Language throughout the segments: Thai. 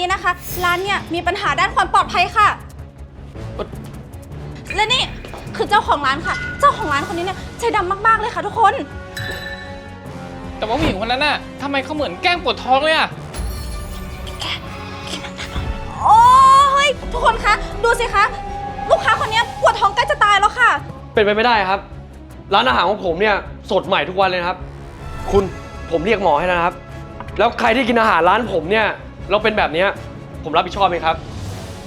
นี้นะคะ ร้านเนี่ยมีปัญหาด้านความปลอดภัยค่ะ และนี่คือเจ้าของร้านค่ะ เจ้าของร้านคนนี้เนี่ยใจดำมากๆเลยค่ะทุกคน แต่ว่าผู้หญิงคนนั้นน่ะทำไมเขาเหมือนแกล้งปวดท้องเลยอะ โอ้ยทุกคนคะ ดูสิคะ ลูกค้าคนนี้ปวดท้องใกล้จะตายแล้วค่ะ เป็นไปไม่ได้ครับ ร้านอาหารของผมเนี่ยสดใหม่ทุกวันเลยนะครับ คุณผมเรียกหมอให้แล้วนะครับ แล้วใครที่กินอาหารร้านผมเนี่ย เราเป็นแบบเนี้ยผมรับผิดชอบไหมครับ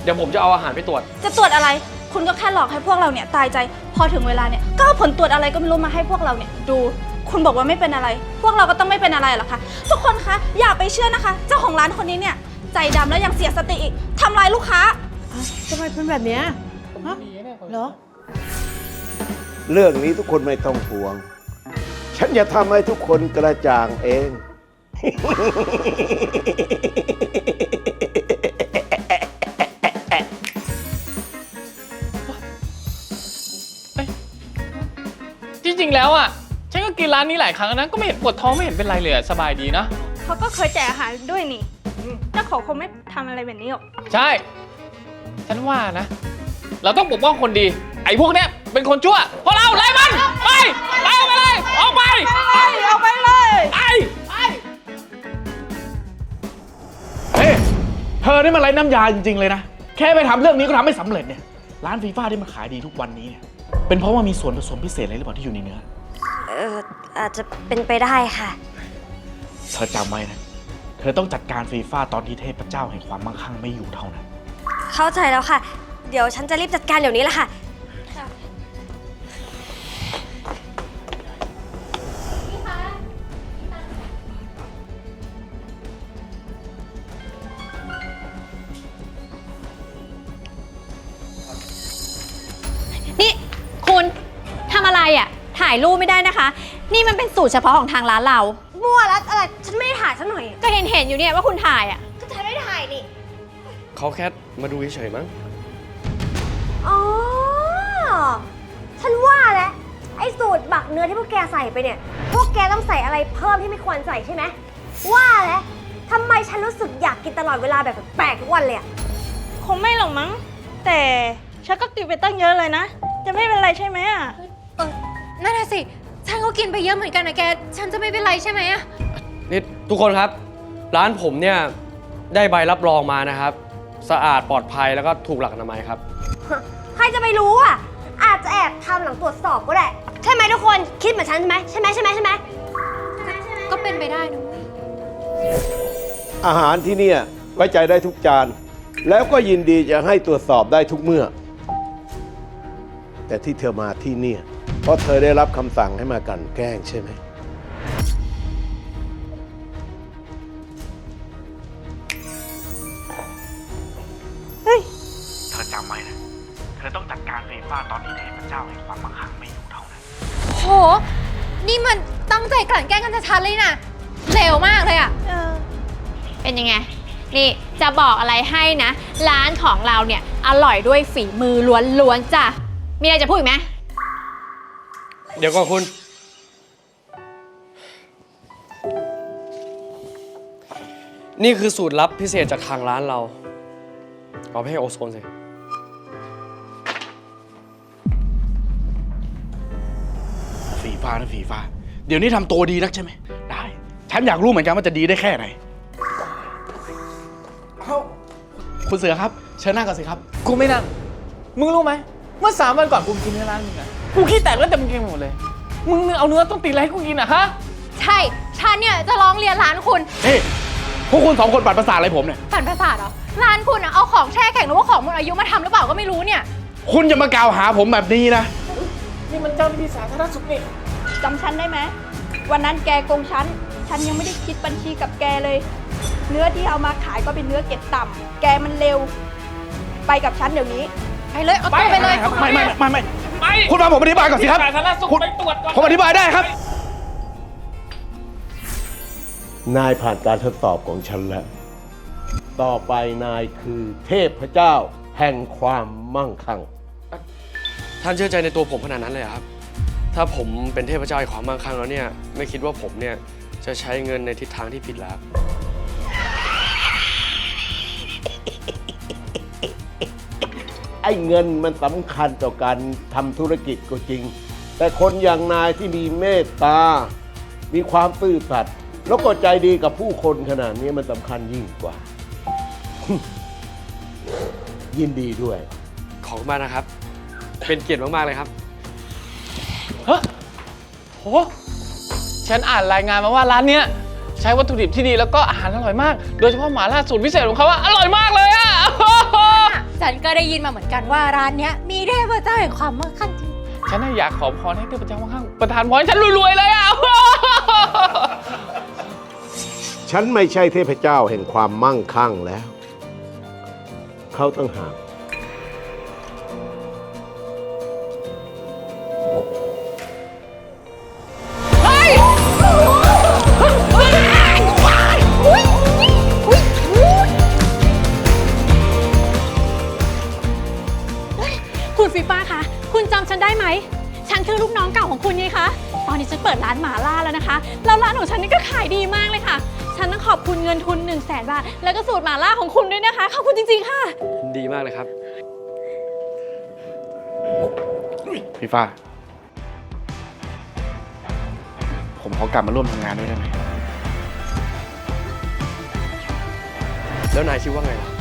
เดี๋ยวผมจะเอาอาหารไปตรวจ จะตรวจอะไร คุณก็แค่หลอกให้พวกเราเนี่ยตายใจ พอถึงเวลาเนี่ย ก็เอาผลตรวจอะไรก็ไม่รู้มาให้พวกเราเนี่ยดู คุณบอกว่าไม่เป็นอะไร พวกเราก็ต้องไม่เป็นอะไรหรอกคะทุกคนคะ อย่าไปเชื่อนะคะ เจ้าของร้านคนนี้เนี่ย ใจดำแล้วยังเสียสติอีกทำลายลูกค้าทำไมเป็นแบบเนี้ยฮะเหรอ เรื่องนี้ทุกคนไม่ต้องห่วง ฉันจะทำให้ทุกคนกระจ่างเอง ร้านนี้หลายครั้งแล้วนะก็ไม่เห็นปวดท้องไม่เห็นเป็นไรเลยอะสบายดีนะเขาก็เคยแจกอาหารด้วยนี่เจ้าของคงไม่ทำอะไรแบบนี้หรอกใช่ ฉันว่านะ เราต้องปกป้องคนดี ไอ้พวกเนี้ยเป็นคนชั่วพวกเราไล่มันไปไปออกไปเลยออกไปไปออกไปเลย ไปเฮ้ยเธอนี่มันไร้น้ำยาจริง ๆ เลยนะ แค่ไปทำเรื่องนี้ก็ทำไม่สำเร็จเนี่ย ร้านฟีฟ่าที่มันขายดีทุกวันนี้เนี่ย เป็นเพราะว่ามีส่วนผสมพิเศษอะไรหรือเปล่าที่อยู่ในเนื้อ เอออาจจะเป็นไปได้ค่ะ เธอจำไว้นะ เธอต้องจัดการฟีฟ่าตอนที่เทพเจ้าแห่งความมั่งคั่งไม่อยู่เท่านั้น เข้าใจแล้วค่ะ เดี๋ยวฉันจะรีบจัดการเดี๋ยวนี้แหละค่ะ นี่คุณทำอะไรอะถ่ายรูปไม่ได้นะคะ นี่มันเป็นสูตรเฉพาะของทางร้านเรา มั่วแล้วอะไร ฉันไม่ได้ถ่ายซะหน่อย ก็เห็นเห็นๆอยู่เนี่ยว่าคุณถ่ายอะ ก็ฉันไม่ได้ถ่ายนี่ เขาแค่มาดูเฉยๆมั้ง อ๋อ ฉันว่าแล้วไอ้สูตรบักเนื้อที่พวกแกใส่ไปเนี่ย พวกแกต้องใส่อะไรเพิ่มที่ไม่ควรใส่ใช่ไหม ว่าแล้วทำไมฉันรู้สึกอยากกินตลอดเวลาแบบแปลกๆทุกวันเลยอะคงไม่หรอกมั้ง แต่ฉันก็กินไปตั้งเยอะเลยนะ จะไม่เป็นไรใช่ไหมอะ เออ นั่นน่ะสิ ฉันก็กินไปเยอะเหมือนกันนะแก ฉันจะไม่เป็นไรใช่ไหมอะนี่ทุกคนครับ ร้านผมเนี่ยได้ใบรับรองมานะครับ สะอาดปลอดภัยแล้วก็ถูกหลักอนามัยครับ ใครจะไปรู้อะ อาจจะแอบทำหลังตรวจสอบก็ได้ ใช่ไหมทุกคน คิดเหมือนฉันใช่ไหมใช่ไหมใช่ไหมใช่ไหมก็เป็นไปได้นะเว้ยอาหารที่เนี่ยไว้ใจได้ทุกจาน แล้วก็ยินดีจะให้ตรวจสอบได้ทุกเมื่อ แต่ที่เธอมาที่เนี่ย เพราะเธอได้รับคำสั่งให้มากลันแกล้งใช่ไหม เธอจำไว้นะ เธอต้องจัดการฟีฟ่าตอนที่เทพเจ้าแห่งความมั่งคั่งไม่อยู่เท่านั้น โห นี่มันตั้งใจกลั่นแกล้งกันชัดๆเลยนะเร็วมากเลยอะเออเป็นยังไง นี่จะบอกอะไรให้นะ ร้านของเราเนี่ย อร่อยด้วยฝีมือล้วนๆจ้ะ มีอะไรจะพูดอีกไหม เดี๋ยวก่อนคุณ นี่คือสูตรลับพิเศษจากทางร้านเรา เอาไปให้โอโซนสิฟีฟ่านะฟีฟ่าเดี๋ยวนี้ทำตัวดีนักใช่ไหม ได้ ฉันอยากรู้เหมือนกันว่าจะดีได้แค่ไหน เอ้าคุณเสือครับ เชิญนั่งก่อนสิครับ กูไม่นั่ง มึงรู้ไหม เมื่อสามวันก่อนกูกินที่ร้านมึงอะ กูขี้แตกแล้วเต็มเกงหมดเลย มึงเอาเนื้อต้นตีนอะไรให้กูกินอะฮะ ใช่ ฉันเนี่ยจะร้องเรียนร้านคุณนี่พวกคุณสองคนปัดประสาทอะไรผมเนี่ย ปั่นประสาทเหรอ ร้านคุณอะเอาของแช่แข็งหรือว่าของหมดอายุมาทำหรือเปล่าก็ไม่รู้เนี่ย คุณจะมากล่าวหาผมแบบนี้นะ นี่มันเจ้าหน้าที่สาธารณสุขนี่ จำฉันได้ไหมวันนั้นแกโกงฉัน ฉันยังไม่ได้คิดบัญชีกับแกเลย เนื้อที่เอามาขายก็เป็นเนื้อเกรดต่ำแกมันเร็ว ไปกับฉันเดี๋ยวนี้ ไปเลย เอาตัวไปเลยครับไม่ไม่ไม่ไม่ ไปคุณฟังผมอธิบายก่อนสิครับสาธารณสุขคุณไปตรวจก่อน ผมอธิบายได้ครับ นายผ่านการทดสอบของฉันแล้ว ต่อไปนายคือเทพเจ้าแห่งความมั่งคั่ง ท่านเชื่อใจในตัวผมขนาดนั้นเลยเหรอครับ ถ้าผมเป็นเทพเจ้าแห่งความมั่งคั่งแล้วเนี่ย ไม่คิดว่าผมเนี่ยจะใช้เงินในทิศทางที่ผิดแล้ว ไอ้เงินมันสำคัญต่อการทำธุรกิจก็จริง แต่คนอย่างนายที่มีเมตตา มีความซื่อสัตย์แล้วก็ใจดีกับผู้คนขนาดนี้มันสำคัญยิ่งกว่า ยินดีด้วย ขอบคุณมากนะครับ เป็นเกียรติมากๆเลยครับฮะโห ฉันอ่านรายงานมาว่าร้านเนี้ยใช้วัตถุดิบที่ดีแล้วก็อาหารอร่อยมาก โดยเฉพาะหม่าล่าสูตรพิเศษของเขาอะอร่อยมากเลยอะ ฉันก็ได้ยินมาเหมือนกันว่าร้านเนี้ยมีเทพเจ้าแห่งความมั่งคั่งจริงฉันน่ะอยากขอพรให้เทพเจ้าข้างๆประทานพรให้ฉันรวยๆเลยอะฉันไม่ใช่เทพเจ้าแห่งความมั่งคั่งแล้ว เขาต้องหาก นนี้ฉันเปิดร้านหมาล่าแล้วนะคะแล้วร้านของฉันนี่ก็ขายดีมากเลยค่ะ ฉันต้องขอบคุณเงินทุน1นึ่งแสนบาท แล้วก็สูตรหมาล่าของคุณด้วยนะคะขอบคุณจริงๆค่ะ ดีมากเลยครับ พี่ฟ้า ผมขอกลับมาร่วมทำงานด้วยได้ไหม แล้วนายคิดว่าไงล่ะ